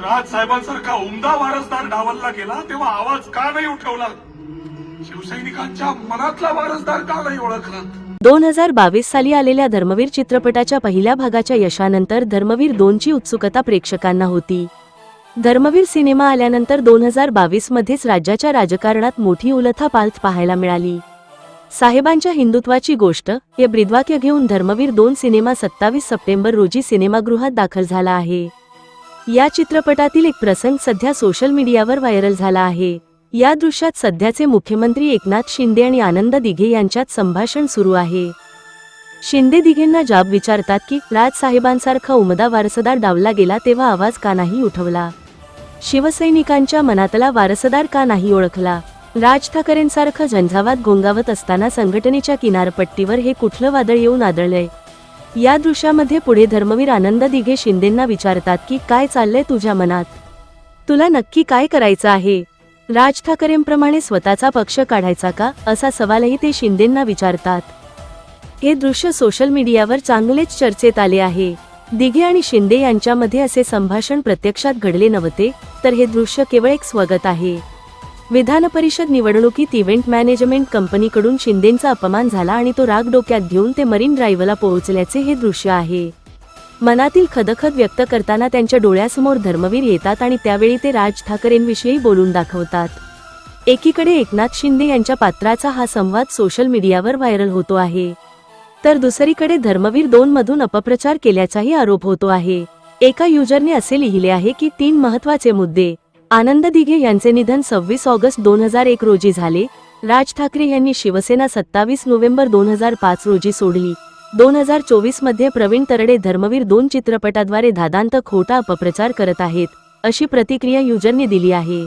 राज साहेबांसारखा उमदा वारसदार डावलला गेला तेव्हा आवाज का नाही उठवला? शिवसैनिकांच्या मनातला वारसदार का नाही ओळखला? दोन हजार बावीस साली आलेल्या धर्मवीर चित्रपटाच्या पहिल्या भागाच्या यशानंतर धर्मवीर दोनची उत्सुकता प्रेक्षकांना होती. धर्मवीर सिनेमा आल्यानंतर दोन हजार बावीस मध्येच राज्याच्या राजकारणात मोठी उलथापालथ पाहायला मिळाली. साहेबांच्या हिंदुत्वाची गोष्ट हे ब्रीदवाक्य घेऊन धर्मवीर दोन सिनेमा सत्तावीस सप्टेंबर रोजी सिनेमागृहात दाखल झाला आहे. या चित्रपटातील एक प्रसंग सध्या सोशल मीडियावर व्हायरल झाला आहे. या दृश्यात सध्याचे मुख्यमंत्री एकनाथ शिंदे आणि आनंद दिघे यांच्यात संभाषण सुरू आहे. शिंदे दिघेंना जाब विचारतात की राजसाहेबांसारखा उमदा वारसदार डावला गेला तेव्हा आवाज का नाही उठवला? शिवसैनिकांच्या मनातला वारसदार का नाही ओळखला? राज ठाकरेंसारखं झंझावात गोंगावत असताना संघटनेच्या किनारपट्टीवर हे कुठलं वादळ येऊन आदळलंय? या दृश्यामध्ये पुढे धर्मवीर आनंद दिघे शिंदेंना विचारतात की काय चाललंय तुझ्या मनात? तुला नक्की काय करायचं आहे? राज ठाकरेंप्रमाणे स्वतःचा पक्ष काढायचा का? असा सवालही ते शिंदेंना विचारतात. हे दृश्य सोशल मीडियावर चांगलेच चर्चेत आले आहे. दिघे आणि शिंदे यांच्यामध्ये असे संभाषण प्रत्यक्षात घडले नव्हते तर हे दृश्य केवळ एक स्वगत आहे. विधान परिषद निवडणुकीत इव्हेंट मॅनेजमेंट कंपनीकडून शिंदेंचा अपमान झाला आणि तो राग डोक्यात घेऊन ते मरीन ड्राईव्हला पोहोचल्याचे हे दृश्य आहे. मनातील खदखद व्यक्त करताना त्यांच्या डोळ्यासमोर धर्मवीर येतात आणि त्यावेळी ते राज ठाकरेंविषयी बोलून दाखवतात. एकीकडे एकनाथ शिंदे यांच्या पात्राचा हा संवाद सोशल मीडियावर व्हायरल होतो आहे. तर दुसरीकडे धर्मवीर दोन मधून अपप्रचार केल्याचाही आरोप होतो आहे. एका युजरने असे लिहिले आहे की तीन महत्त्वाचे मुद्दे आनंद दिघे यांचे निधन सव्वीस ऑगस्ट दोन हजार एक रोजी झाले. राज ठाकरे यांनी शिवसेना सत्तावीस नोव्हेंबर दोन हजार पाच रोजी सोडली. दोन हजार चोवीसमध्ये प्रवीण तरडे धर्मवीर दोन चित्रपटाद्वारे धादांत खोटा अपप्रचार करत आहेत अशी प्रतिक्रिया युजरने दिली आहे.